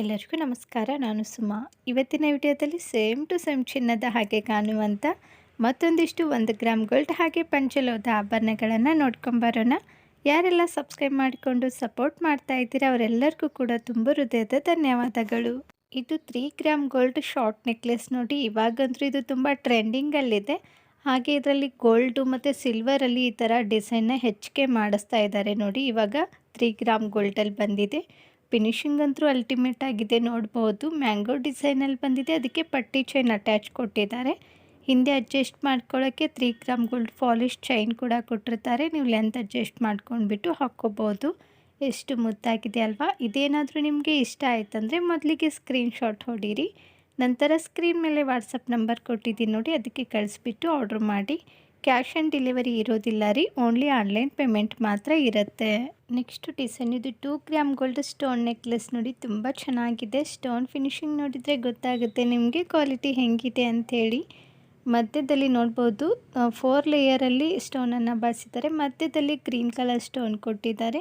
ಎಲ್ಲರಿಗೂ ನಮಸ್ಕಾರ, ನಾನು ಸುಮಾ. ಇವತ್ತಿನ ವಿಡಿಯೋದಲ್ಲಿ ಸೇಮ್ ಟು ಸೇಮ್ ಚಿನ್ನದ ಹಾಗೆ ಕಾಣುವಂಥ ಮತ್ತೊಂದಿಷ್ಟು ಒಂದು ಗ್ರಾಮ್ ಗೋಲ್ಡ್ ಹಾಗೆ ಪಂಚಲೋದ ಆಭರಣಗಳನ್ನು ನೋಡ್ಕೊಂಬರೋಣ ಯಾರೆಲ್ಲ ಸಬ್ಸ್ಕ್ರೈಬ್ ಮಾಡಿಕೊಂಡು ಸಪೋರ್ಟ್ ಮಾಡ್ತಾ ಇದ್ದೀರಾ, ಅವರೆಲ್ಲರಿಗೂ ಕೂಡ ತುಂಬ ಹೃದಯದ ಧನ್ಯವಾದಗಳು. ಇದು three gram gold short necklace ನೋಡಿ, ಇವಾಗಂತೂ ಇದು ತುಂಬ ಟ್ರೆಂಡಿಂಗಲ್ಲಿದೆ ಹಾಗೆ ಇದರಲ್ಲಿ ಗೋಲ್ಡು ಮತ್ತು ಸಿಲ್ವರಲ್ಲಿ ಈ ಥರ ಡಿಸೈನ್ನ ಹೆಚ್ಚಿಗೆ ಮಾಡಿಸ್ತಾ ಇದ್ದಾರೆ ನೋಡಿ, ಇವಾಗ ತ್ರೀ ಗ್ರಾಮ್ ಗೋಲ್ಡಲ್ಲಿ ಬಂದಿದೆ. ಫಿನಿಶಿಂಗ್ ಅಂತೂ ಅಲ್ಟಿಮೇಟ್ ಆಗಿದೆ ನೋಡ್ಬೋದು. ಮ್ಯಾಂಗೋ ಡಿಸೈನಲ್ಲಿ ಬಂದಿದೆ. ಅದಕ್ಕೆ ಪಟ್ಟಿ ಚೈನ್ ಅಟ್ಯಾಚ್ ಕೊಟ್ಟಿದ್ದಾರೆ. ಹಿಂದೆ ಅಡ್ಜಸ್ಟ್ ಮಾಡ್ಕೊಳ್ಳೋಕ್ಕೆ three gram gold polish chain ಕೂಡ ಕೊಟ್ಟಿರ್ತಾರೆ. ನೀವು ಲೆಂತ್ ಅಡ್ಜಸ್ಟ್ ಮಾಡ್ಕೊಂಡ್ಬಿಟ್ಟು ಹಾಕ್ಕೋಬೋದು. ಎಷ್ಟು ಮುದ್ದಾಗಿದೆ ಅಲ್ವಾ? ಇದೇನಾದರೂ ನಿಮಗೆ ಇಷ್ಟ ಆಯ್ತಂದರೆ ಮೊದಲಿಗೆ ಸ್ಕ್ರೀನ್ಶಾಟ್ ಹೊಡೀರಿ. ನಂತರ ಸ್ಕ್ರೀನ್ ಮೇಲೆ ವಾಟ್ಸಪ್ ನಂಬರ್ ಕೊಟ್ಟಿದ್ದೀನಿ ನೋಡಿ, ಅದಕ್ಕೆ ಕಳಿಸ್ಬಿಟ್ಟು ಆರ್ಡ್ರ್ ಮಾಡಿ. ಕ್ಯಾಶ್ ಆನ್ ಡೆಲಿವರಿ ಇರೋದಿಲ್ಲ ರೀ. ಓನ್ಲಿ ಆನ್ಲೈನ್ ಪೇಮೆಂಟ್ ಮಾತ್ರ ಇರುತ್ತೆ. ನೆಕ್ಸ್ಟ್ ಡಿಸೈನ್ ಇದು two gram gold stone necklace ನೋಡಿ ತುಂಬ ಚೆನ್ನಾಗಿದೆ. ಸ್ಟೋನ್ ಫಿನಿಶಿಂಗ್ ನೋಡಿದರೆ ಗೊತ್ತಾಗುತ್ತೆ ನಿಮಗೆ ಕ್ವಾಲಿಟಿ ಹೆಂಗಿದೆ ಅಂಥೇಳಿ ಮಧ್ಯದಲ್ಲಿ ನೋಡ್ಬೋದು ಫೋರ್ ಲೇಯರಲ್ಲಿ ಸ್ಟೋನನ್ನು ಬಳಸಿದ್ದಾರೆ ಮಧ್ಯದಲ್ಲಿ ಗ್ರೀನ್ ಕಲರ್ ಸ್ಟೋನ್ ಕೊಟ್ಟಿದ್ದಾರೆ.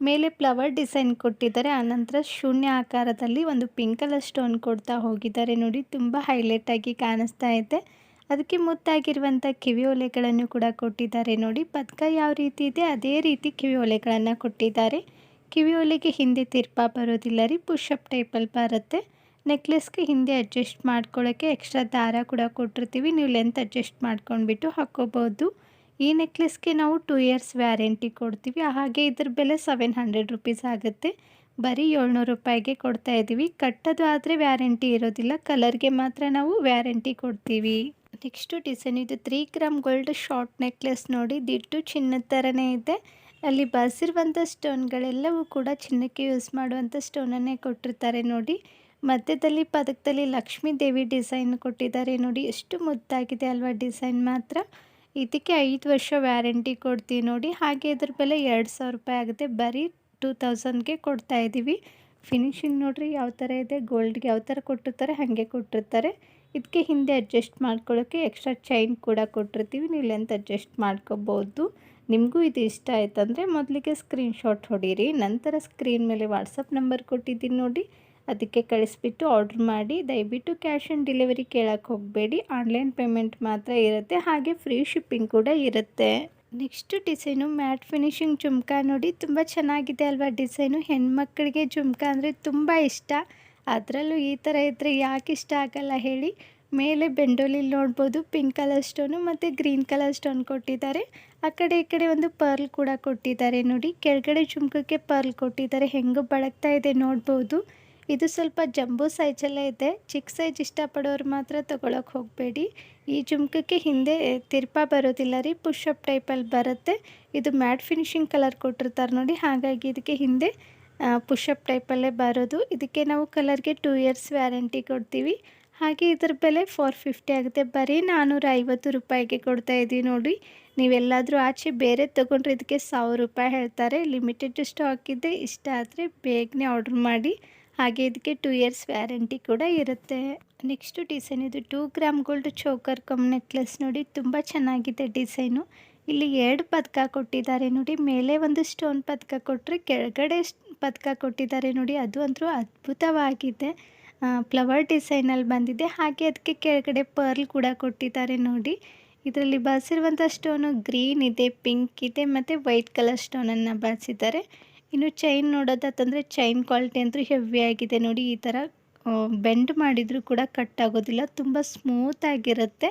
ಮೇಲೆ ಫ್ಲವರ್ ಡಿಸೈನ್ ಕೊಟ್ಟಿದ್ದಾರೆ. ಆನಂತರ ಶೂನ್ಯ ಆಕಾರದಲ್ಲಿ ಒಂದು ಪಿಂಕ್ ಕಲರ್ ಸ್ಟೋನ್ ಕೊಡ್ತಾ ಹೋಗಿದ್ದಾರೆ ನೋಡಿ. ತುಂಬ ಹೈಲೈಟಾಗಿ ಕಾಣಿಸ್ತಾ ಇದೆ. ಅದಕ್ಕೆ ಮುತ್ತಾಗಿರುವಂಥ ಕಿವಿ ಒಲೆಗಳನ್ನು ಕೂಡ ಕೊಟ್ಟಿದ್ದಾರೆ ನೋಡಿ. ಪದಕ ಯಾವ ರೀತಿ ಇದೆ ಅದೇ ರೀತಿ ಕಿವಿ ಒಲೆಗಳನ್ನು ಕೊಟ್ಟಿದ್ದಾರೆ. ಕಿವಿ ಒಲೆಗೆ ಹಿಂದೆ ತಿರ್ಪ ಬರೋದಿಲ್ಲ ರೀ ಪುಷಪ್ ಟೈಪಲ್ಲಿ ಬರುತ್ತೆ. ನೆಕ್ಲೆಸ್ಗೆ ಹಿಂದೆ ಅಡ್ಜಸ್ಟ್ ಮಾಡ್ಕೊಳ್ಳೋಕ್ಕೆ ಎಕ್ಸ್ಟ್ರಾ ದಾರ ಕೂಡ ಕೊಟ್ಟಿರ್ತೀವಿ. ನೀವು ಲೆಂತ್ ಅಡ್ಜಸ್ಟ್ ಮಾಡ್ಕೊಂಡ್ಬಿಟ್ಟು ಹಾಕ್ಕೋಬೋದು. ಈ ನೆಕ್ಲೆಸ್ಗೆ ನಾವು ಟೂ ಇಯರ್ಸ್ ವ್ಯಾರಂಟಿ ಕೊಡ್ತೀವಿ. ಹಾಗೆ ಇದ್ರ ಬೆಲೆ ಸೆವೆನ್ ಹಂಡ್ರೆಡ್ ರುಪೀಸ್ ಆಗುತ್ತೆ. ಬರೀ ಏಳ್ನೂರು ರೂಪಾಯಿಗೆ ಕೊಡ್ತಾ ಇದ್ದೀವಿ ಕಟ್ಟೋದು ಆದರೆ ವ್ಯಾರಂಟಿ ಇರೋದಿಲ್ಲ. ಕಲರ್ಗೆ ಮಾತ್ರ ನಾವು ವ್ಯಾರಂಟಿ ಕೊಡ್ತೀವಿ. ನೆಕ್ಸ್ಟು ಡಿಸೈನ್ ಇದು three gram gold short necklace ನೋಡಿ, ದಿಟ್ಟು ಚಿನ್ನದ ಥರನೇ ಇದೆ. ಅಲ್ಲಿ ಬಸಿರುವಂಥ ಸ್ಟೋನ್ಗಳೆಲ್ಲವೂ ಕೂಡ ಚಿನ್ನಕ್ಕೆ ಯೂಸ್ ಮಾಡುವಂಥ ಸ್ಟೋನನ್ನೇ ಕೊಟ್ಟಿರ್ತಾರೆ ನೋಡಿ. ಮಧ್ಯದಲ್ಲಿ ಪದಕದಲ್ಲಿ ಲಕ್ಷ್ಮೀ ದೇವಿ ಡಿಸೈನ್ ಕೊಟ್ಟಿದ್ದಾರೆ ನೋಡಿ. ಎಷ್ಟು ಮುದ್ದಾಗಿದೆ ಅಲ್ವಾ ಡಿಸೈನ್ ಮಾತ್ರ. ಇದಕ್ಕೆ ಐದು ವರ್ಷ ವ್ಯಾರಂಟಿ ಕೊಡ್ತೀವಿ ನೋಡಿ. ಹಾಗೆ ಇದ್ರ ಬೆಲೆ ಎರಡು ಸಾವಿರ ರೂಪಾಯಿ ಆಗುತ್ತೆ. ಬರೀ ಟೂ ತೌಸಂಡ್ಗೆ ಕೊಡ್ತಾ ಇದ್ದೀವಿ ಫಿನಿಶಿಂಗ್ ನೋಡ್ರಿ, ಯಾವ ಥರ ಇದೆ. ಗೋಲ್ಡ್ಗೆ ಯಾವ ಥರ ಕೊಟ್ಟಿರ್ತಾರೆ, ಹಾಗೆ ಕೊಟ್ಟಿರ್ತಾರೆ. ಇದಕ್ಕೆ ಹಿಂದೆ ಅಡ್ಜಸ್ಟ್ ಮಾಡ್ಕೊಳ್ಳೋಕ್ಕೆ ಎಕ್ಸ್ಟ್ರಾ ಚೈನ್ ಕೂಡ ಕೊಟ್ಟಿರ್ತೀವಿ. ನೀವು ಲೆಂತ್ ಅಡ್ಜಸ್ಟ್ ಮಾಡ್ಕೋಬೋದು. ನಿಮಗೂ ಇದು ಇಷ್ಟ ಆಯ್ತಂದರೆ ಮೊದಲಿಗೆ ಸ್ಕ್ರೀನ್ಶಾಟ್ ಹೊಡೀರಿ. ನಂತರ ಸ್ಕ್ರೀನ್ ಮೇಲೆ ವಾಟ್ಸಪ್ ನಂಬರ್ ಕೊಟ್ಟಿದ್ದೀನಿ ನೋಡಿ. ಅದಕ್ಕೆ ಕಳಿಸ್ಬಿಟ್ಟು ಆರ್ಡ್ರ್ ಮಾಡಿ. ದಯವಿಟ್ಟು ಕ್ಯಾಶ್ ಆನ್ ಡೆಲಿವರಿ ಕೇಳಕ್ಕೆ ಹೋಗಬೇಡಿ. ಆನ್ಲೈನ್ ಪೇಮೆಂಟ್ ಮಾತ್ರ ಇರುತ್ತೆ. ಹಾಗೆ ಫ್ರೀ ಶಿಪ್ಪಿಂಗ್ ಕೂಡ ಇರುತ್ತೆ. Next design matte finishing jhumka ನೋಡಿ. ತುಂಬ ಚೆನ್ನಾಗಿದೆ ಅಲ್ವಾ ಡಿಸೈನು ಹೆಣ್ಮಕ್ಳಿಗೆ ಜುಮ್ಕಾ ಅಂದರೆ ತುಂಬ ಇಷ್ಟ. ಅದರಲ್ಲೂ ಈ ಥರ ಇದ್ದರೆ ಯಾಕೆ ಇಷ್ಟ ಆಗಲ್ಲ ಹೇಳಿ. ಮೇಲೆ ಬೆಂಡೋಲಿಲಿ ನೋಡ್ಬೋದು, ಪಿಂಕ್ ಕಲರ್ ಸ್ಟೋನು ಮತ್ತು ಗ್ರೀನ್ ಕಲರ್ ಸ್ಟೋನ್ ಕೊಟ್ಟಿದ್ದಾರೆ. ಆ ಕಡೆ ಈ ಕಡೆ ಒಂದು ಪರ್ಲ್ ಕೂಡ ಕೊಟ್ಟಿದ್ದಾರೆ ನೋಡಿ. ಕೆಳಗಡೆ ಚುಮ್ಕಕ್ಕೆ ಪರ್ಲ್ ಕೊಟ್ಟಿದ್ದಾರೆ. ಹೆಂಗೆ ಬಳಗ್ತಾ ಇದೆ ನೋಡ್ಬೋದು. ಇದು ಸ್ವಲ್ಪ ಜಂಬೂ ಸೈಜಲ್ಲೇ ಇದೆ. ಚಿಕ್ಕ ಸೈಜ್ ಇಷ್ಟಪಡೋರು ಮಾತ್ರ ತೊಗೊಳಕ್ಕೆ ಹೋಗಬೇಡಿ. ಈ ಜುಮ್ಕಕ್ಕೆ ಹಿಂದೆ ತಿರ್ಪ ಬರೋದಿಲ್ಲ ರೀ ಪುಷಪ್ ಟೈಪಲ್ಲಿ ಬರುತ್ತೆ. ಇದು ಮ್ಯಾಟ್ ಫಿನಿಶಿಂಗ್ ಕಲರ್ ಕೊಟ್ಟಿರ್ತಾರೆ ನೋಡಿ. ಹಾಗಾಗಿ ಇದಕ್ಕೆ ಹಿಂದೆ ಪುಷಪ್ ಟೈಪಲ್ಲೇ ಬರೋದು. ಇದಕ್ಕೆ ನಾವು ಕಲರ್ಗೆ ಟೂ ಇಯರ್ಸ್ ವ್ಯಾರಂಟಿ ಕೊಡ್ತೀವಿ. ಹಾಗೆ ಇದ್ರ ಬೆಲೆ ಫೋರ್ ಫಿಫ್ಟಿ ಆಗುತ್ತೆ. ಬರೀ ನಾನ್ನೂರ ಐವತ್ತು ರೂಪಾಯಿಗೆ ಕೊಡ್ತಾ ಇದ್ದೀವಿ ನೋಡಿ. ನೀವೆಲ್ಲಾದರೂ ಆಚೆ ಬೇರೆ ತೊಗೊಂಡ್ರೆ ಇದಕ್ಕೆ ಸಾವಿರ ರೂಪಾಯಿ ಹೇಳ್ತಾರೆ. ಲಿಮಿಟೆಡ್ ಸ್ಟಾಕ್ ಇದೆ. ಇಷ್ಟ ಆದರೆ ಬೇಗನೆ ಆರ್ಡ್ರ್ ಮಾಡಿ. ಹಾಗೆ ಇದಕ್ಕೆ ಟೂ ಇಯರ್ಸ್ ವ್ಯಾರಂಟಿ ಕೂಡ ಇರುತ್ತೆ. ನೆಕ್ಸ್ಟು ಡಿಸೈನ್ ಇದು two gram gold choker cum necklace ನೋಡಿ. ತುಂಬ ಚೆನ್ನಾಗಿದೆ ಡಿಸೈನು ಇಲ್ಲಿ ಎರಡು ಪದಕ ಕೊಟ್ಟಿದ್ದಾರೆ ನೋಡಿ. ಮೇಲೆ ಒಂದು ಸ್ಟೋನ್ ಪದಕ ಕೊಟ್ಟರೆ ಕೆಳಗಡೆ ಪದಕ ಕೊಟ್ಟಿದ್ದಾರೆ ನೋಡಿ, ಅದು ಅಂತೂ ಅದ್ಭುತವಾಗಿದೆ. ಫ್ಲವರ್ ಡಿಸೈನಲ್ಲಿ ಬಂದಿದೆ. ಹಾಗೆ ಅದಕ್ಕೆ ಕೆಳಗಡೆ ಪರ್ಲ್ ಕೂಡ ಕೊಟ್ಟಿದ್ದಾರೆ ನೋಡಿ. ಇದರಲ್ಲಿ ಬಳಸಿರುವಂಥ ಸ್ಟೋನು ಗ್ರೀನ್ ಇದೆ, ಪಿಂಕ್ ಇದೆ, ಮತ್ತು ವೈಟ್ ಕಲರ್ ಸ್ಟೋನನ್ನು ಬಳಸಿದ್ದಾರೆ. ಇನ್ನು ಚೈನ್ ನೋಡೋದಾತಂದರೆ ಚೈನ್ ಕ್ವಾಲಿಟಿ ಅಂತೂ ಹೆವಿ ಆಗಿದೆ ನೋಡಿ. ಈ ಥರ ಬೆಂಡ್ ಮಾಡಿದರೂ ಕೂಡ ಕಟ್ ಆಗೋದಿಲ್ಲ. ತುಂಬ ಸ್ಮೂತಾಗಿರುತ್ತೆ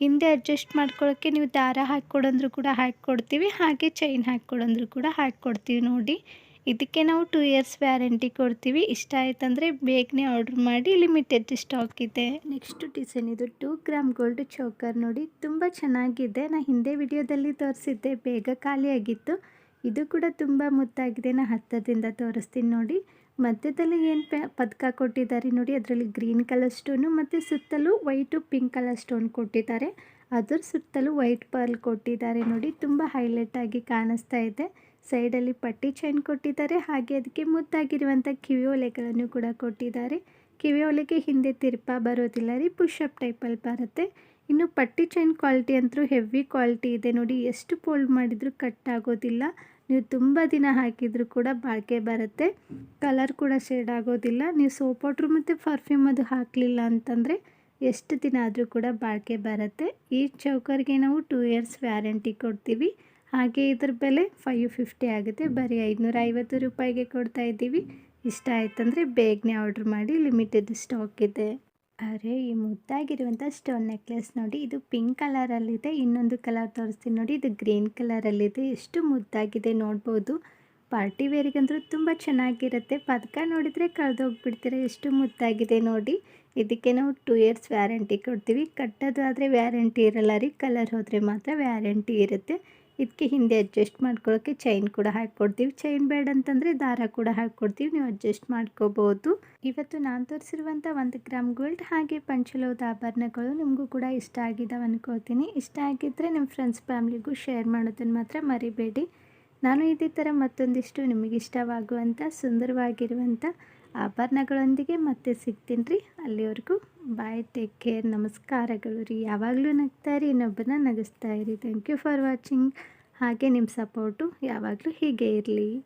ಹಿಂದೆ ಅಡ್ಜಸ್ಟ್ ಮಾಡ್ಕೊಳ್ಳೋಕ್ಕೆ ನೀವು ದಾರ ಹಾಕ್ಕೊಡಂದ್ರೂ ಕೂಡ ಹಾಕ್ಕೊಡ್ತೀವಿ, ಹಾಗೆ ಚೈನ್ ಹಾಕ್ಕೊಡಂದ್ರೂ ಕೂಡ ಹಾಕ್ಕೊಡ್ತೀವಿ ನೋಡಿ. ಇದಕ್ಕೆ ನಾವು ಟೂ ಇಯರ್ಸ್ ವ್ಯಾರಂಟಿ ಕೊಡ್ತೀವಿ. ಇಷ್ಟ ಆಯ್ತಂದರೆ ಬೇಗನೆ ಆರ್ಡ್ರ್ ಮಾಡಿ ಲಿಮಿಟೆಡ್ ಸ್ಟಾಕ್ ಇದೆ. ನೆಕ್ಸ್ಟ್ ಡಿಸೈನ್ ಇದು ಟೂ ಗ್ರಾಮ್ ಗೋಲ್ಡ್ ಚೌಕರ್ ನೋಡಿ, ತುಂಬ ಚೆನ್ನಾಗಿದೆ. ನಾನು ಹಿಂದೆ ವಿಡಿಯೋದಲ್ಲಿ ತೋರಿಸಿದ್ದೆ, ಬೇಗ ಖಾಲಿಯಾಗಿತ್ತು. ಇದು ಕೂಡ ತುಂಬ ಮುದ್ದಾಗಿದೆ. ನಾನು ಹತ್ತದಿಂದ ತೋರಿಸ್ತೀನಿ ನೋಡಿ. ಮಧ್ಯದಲ್ಲಿ ಏನು ಪೆ, ಪದಕ ಕೊಟ್ಟಿದ್ದಾರೆ ನೋಡಿ. ಅದರಲ್ಲಿ ಗ್ರೀನ್ ಕಲರ್ ಸ್ಟೋನು ಮತ್ತು ಸುತ್ತಲೂ ವೈಟು ಪಿಂಕ್ ಕಲರ್ ಸ್ಟೋನ್ ಕೊಟ್ಟಿದ್ದಾರೆ. ಅದರ ಸುತ್ತಲೂ ವೈಟ್ ಪರ್ಲ್ ಕೊಟ್ಟಿದ್ದಾರೆ ನೋಡಿ, ತುಂಬ ಆಗಿ ಕಾಣಿಸ್ತಾ ಇದೆ. ಸೈಡಲ್ಲಿ ಪಟ್ಟಿ ಚೈನ್ ಕೊಟ್ಟಿದ್ದಾರೆ, ಹಾಗೆ ಅದಕ್ಕೆ ಮುದ್ದಾಗಿರುವಂಥ ಕಿವಿ ಒಲೆಗಳನ್ನು ಕೂಡ ಕೊಟ್ಟಿದ್ದಾರೆ. ಕಿವಿ ಒಲೆಗೆ ಹಿಂದೆ ತಿರ್ಪ ಬರೋದಿಲ್ಲ ರೀ ಪುಷಪ್ ಟೈಪಲ್ಲಿ ಬರುತ್ತೆ. ಇನ್ನು ಪಟ್ಟಿ ಚೈನ್ ಕ್ವಾಲಿಟಿ ಅಂತೂ ಹೆವಿ ಕ್ವಾಲಿಟಿ ಇದೆ ನೋಡಿ, ಎಷ್ಟು ಫೋಲ್ಡ್ ಮಾಡಿದರೂ ಕಟ್ ಆಗೋದಿಲ್ಲ. ನೀವು ತುಂಬ ದಿನ ಹಾಕಿದರೂ ಕೂಡ ಬಾಳಿಕೆ ಬರುತ್ತೆ. ಕಲರ್ ಕೂಡ ಶೇಡ್ ಆಗೋದಿಲ್ಲ. ನೀವು ಸೋಪ್ ಪೌಡ್ರು ಮತ್ತು ಪರ್ಫ್ಯೂಮ್ ಅದು ಹಾಕಲಿಲ್ಲ ಅಂತಂದರೆ ಎಷ್ಟು ದಿನ ಆದರೂ ಕೂಡ ಬಾಳಿಕೆ ಬರುತ್ತೆ. ಈ ಚೌಕರ್ಗೆ ನಾವು ಟೂ ಇಯರ್ಸ್ ವ್ಯಾರಂಟಿ ಕೊಡ್ತೀವಿ. ಹಾಗೆ ಇದ್ರ ಬೆಲೆ ಫೈವ್ ಫಿಫ್ಟಿ ಆಗುತ್ತೆ. ಬರೀ ಐದುನೂರ ಐವತ್ತು ರೂಪಾಯಿಗೆ ಕೊಡ್ತಾ ಇದ್ದೀವಿ. ಇಷ್ಟ ಆಯ್ತಂದರೆ ಬೇಗನೆ ಆರ್ಡ್ರ್ ಮಾಡಿ ಲಿಮಿಟೆಡ್ ಸ್ಟಾಕ್ ಇದೆ. ಅರೆ, ಈ ಮುದ್ದಾಗಿರುವಂಥ ಸ್ಟೋನ್ ನೆಕ್ಲೆಸ್ ನೋಡಿ, ಇದು ಪಿಂಕ್ ಕಲರಲ್ಲಿದೆ ಇನ್ನೊಂದು ಕಲರ್ ತೋರಿಸ್ತೀನಿ ನೋಡಿ, ಇದು ಗ್ರೀನ್ ಕಲರಲ್ಲಿದೆ ಎಷ್ಟು ಮುದ್ದಾಗಿದೆ ನೋಡ್ಬೋದು. ಪಾರ್ಟಿ ವೇರಿಗಂತೂ ತುಂಬ ಚೆನ್ನಾಗಿರುತ್ತೆ. ಪದಕ ನೋಡಿದರೆ ಕಳೆದೋಗ್ಬಿಡ್ತೀರ. ಎಷ್ಟು ಮುದ್ದಾಗಿದೆ ನೋಡಿ. ಇದಕ್ಕೆ ನಾವು ಟೂ ಇಯರ್ಸ್ ವ್ಯಾರಂಟಿ ಕೊಡ್ತೀವಿ. ಕಟ್ಟೋದಾದರೆ ವ್ಯಾರಂಟಿ ಇರಲ್ಲ ರೀ. ಕಲರ್ ಹೋದರೆ ಮಾತ್ರ ವ್ಯಾರಂಟಿ ಇರುತ್ತೆ. ಇದಕ್ಕೆ ಹಿಂದೆ ಅಡ್ಜಸ್ಟ್ ಮಾಡ್ಕೊಳ್ಳೋಕ್ಕೆ ಚೈನ್ ಕೂಡ ಹಾಕ್ಕೊಡ್ತೀವಿ. ಚೈನ್ ಬೇಡ ಅಂತಂದರೆ ದಾರ ಕೂಡ ಹಾಕ್ಕೊಡ್ತೀವಿ. ನೀವು ಅಡ್ಜಸ್ಟ್ ಮಾಡ್ಕೋಬೋದು. ಇವತ್ತು ನಾನು ತೋರಿಸಿರುವಂಥ ಒಂದು ಗ್ರಾಮ್ ಗೋಲ್ಡ್ ಹಾಗೆ ಪಂಚಲೋದ ಆಭರಣಗಳು ನಿಮಗೂ ಕೂಡ ಇಷ್ಟ ಆಗಿದ್ದಾವೆ ಅನ್ಕೋತೀನಿ. ಇಷ್ಟ ಆಗಿದ್ದರೆ ನಿಮ್ಮ ಫ್ರೆಂಡ್ಸ್ ಫ್ಯಾಮ್ಲಿಗೂ ಶೇರ್ ಮಾಡೋದನ್ನು ಮಾತ್ರ ಮರಿಬೇಡಿ. ನಾನು ಇದೇ ಥರ ಮತ್ತೊಂದಿಷ್ಟು ನಿಮಗಿಷ್ಟವಾಗುವಂಥ ಸುಂದರವಾಗಿರುವಂಥ ಆಭರಣಗಳೊಂದಿಗೆ ಮತ್ತೆ ಸಿಗ್ತೀನಿ ರೀ. ಅಲ್ಲಿವರೆಗೂ ಬಾಯ್ ಟೇಕ್ ಕೇರ್ ನಮಸ್ಕಾರಗಳು ರೀ. ಯಾವಾಗಲೂ ನಗ್ತಾ ಇರಿ, ಇನ್ನೊಬ್ಬನ ನಗಿಸ್ತಾ ಇರಿ. ಥ್ಯಾಂಕ್ ಯು ಫಾರ್ ವಾಚಿಂಗ್ ಹಾಗೆ ನಿಮ್ಮ ಸಪೋರ್ಟು ಯಾವಾಗಲೂ ಹೀಗೆ ಇರಲಿ.